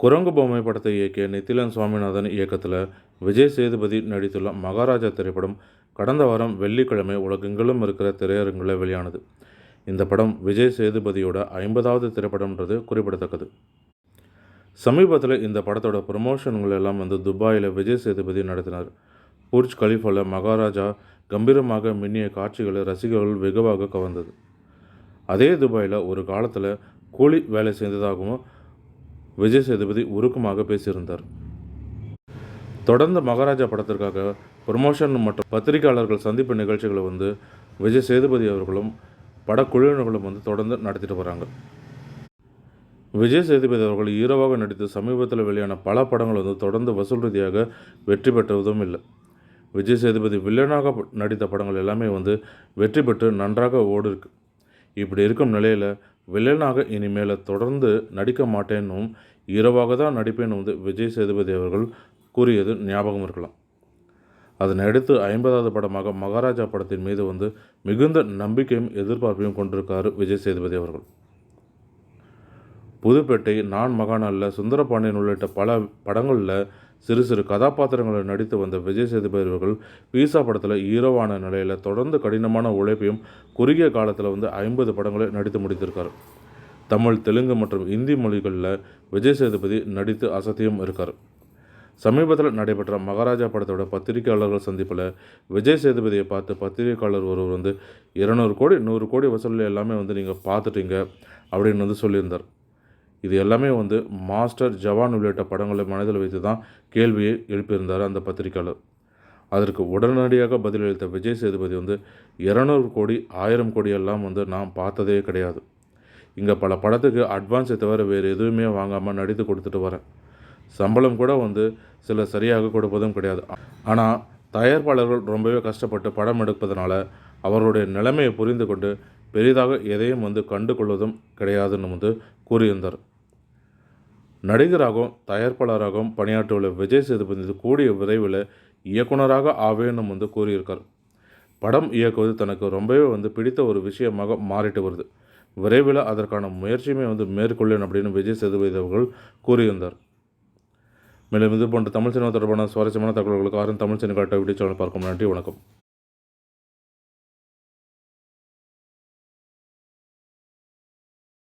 குரங்கு பொம்மை படத்தை இயக்கிய நித்திலன் சுவாமிநாதன் இயக்கத்தில் விஜய் சேதுபதி நடித்துள்ள மகாராஜா திரைப்படம் கடந்த வாரம் வெள்ளிக்கிழமை உலகெங்கிலும் இருக்கிற திரையரங்குகளில் வெளியானது. இந்த படம் விஜய் சேதுபதியோட ஐம்பதாவது திரைப்படம்ன்றது குறிப்பிடத்தக்கது. சமீபத்தில் இந்த படத்தோட ப்ரொமோஷன்கள் எல்லாம் வந்து துபாயில் விஜய் சேதுபதி நடத்தினார். புர்ஜ் கலிஃபாவில் மகாராஜா கம்பீரமாக மின்னிய காட்சிகளை ரசிகர்கள் வெகுவாக கவர்ந்தது. அதே துபாயில் ஒரு காலத்தில் கூலி வேலை செய்ததாகவும் விஜய் சேதுபதி உருக்கமாக பேசியிருந்தார். தொடர்ந்து மகாராஜா படத்திற்காக ப்ரொமோஷன் மற்றும் பத்திரிகையாளர்கள் சந்திப்பு நிகழ்ச்சிகளை வந்து விஜய் சேதுபதி அவர்களும் படக்குழுவினர்களும் வந்து தொடர்ந்து நடத்திட்டு வராங்க. விஜய் சேதுபதி அவர்கள் ஹீரோவாக நடித்து சமீபத்தில் வெளியான பல படங்கள் வந்து தொடர்ந்து வசூல் ரீதியாக வெற்றி பெற்றதும் இல்லை. விஜய் சேதுபதி வில்லனாக நடித்த படங்கள் எல்லாமே வந்து வெற்றி பெற்று நன்றாக ஓடு இருக்கு இப்படி இருக்கும் நிலையில் வில்லனாக இனிமேல் தொடர்ந்து நடிக்க மாட்டேன்னும் இரவாக தான் நடிப்பேன் வந்து விஜய் சேதுபதி அவர்கள் கூறியது ஞாபகம் இருக்கலாம். அதனை அடுத்து ஐம்பதாவது படமாக மகாராஜா படத்தின் மீது வந்து மிகுந்த நம்பிக்கையும் எதிர்பார்ப்பையும் கொண்டிருக்காரு விஜய் சேதுபதி அவர்கள். புதுப்பேட்டை நான் மகான் அல்ல சுந்தரபாண்டியன் உள்ளிட்ட பல படங்களில் சிறு சிறு கதாபாத்திரங்களை நடித்து வந்த விஜய் சேதுபதி அவர்கள் பீசா படத்தில் ஹீரோவான நிலையில் தொடர்ந்து கடினமான உழைப்பையும் குறுகிய காலத்தில் வந்து ஐம்பது படங்களை நடித்து முடித்திருக்கார். தமிழ் தெலுங்கு மற்றும் இந்தி மொழிகளில் விஜய் சேதுபதி நடித்து அசத்தியும் இருக்கார். சமீபத்தில் நடைபெற்ற மகாராஜா படத்தோட பத்திரிகையாளர்கள் சந்திப்பில் விஜய் சேதுபதியை பார்த்து பத்திரிகையாளர் ஒருவர் வந்து இருநூறு கோடி நூறு கோடி வசூலில் எல்லாமே வந்து நீங்கள் பார்த்துட்டீங்க அப்படின்னு வந்து சொல்லியிருந்தார். இது எல்லாமே வந்து மாஸ்டர் ஜவான் உள்ளிட்ட படங்களை மனதில் வைத்து தான் கேள்வியை எழுப்பியிருந்தார் அந்த பத்திரிகையாளர். அதற்கு உடனடியாக பதிலளித்த விஜய் சேதுபதி வந்து இரநூறு கோடி ஆயிரம் கோடி எல்லாம் வந்து நான் பார்த்ததே கிடையாது. இங்கே பல படத்துக்கு அட்வான்ஸை தவிர வேறு எதுவுமே வாங்காமல் நடித்து கொடுத்துட்டு வரேன். சம்பளம் கூட வந்து சில சரியாக கொடுப்பதும் கிடையாது. ஆனால் தயாரிப்பாளர்கள் ரொம்பவே கஷ்டப்பட்டு படம் எடுப்பதனால அவர்களுடைய நிலைமையை புரிந்து கொண்டு பெரிதாக எதையும் வந்து கண்டு கொள்வதும் கிடையாதுன்னு வந்து கூறியிருந்தார். நடிகராகவும் தயாரிப்பாளராகவும் பணியாற்றியுள்ள விஜய் சேதுபதி கூடிய விரைவில் இயக்குனராக ஆவேன்னு வந்து கூறியிருக்கார். படம் இயக்குவது தனக்கு ரொம்பவே வந்து பிடித்த ஒரு விஷயமாக மாறிட்டு வருது. விரைவில் அதற்கான முயற்சியுமே வந்து மேற்கொள்ளேன் அப்படின்னு விஜய் சேதுபதி அவர்கள் கூறியிருந்தார். மேலும் இது போன்ற தமிழ் சினிமா தொடர்பான சுவாரஸ்யமான தகவல்களுக்கு ஆரும் தமிழ் சினிமா வீடியோ சேனல் பார்க்கும் நன்றி வணக்கம்.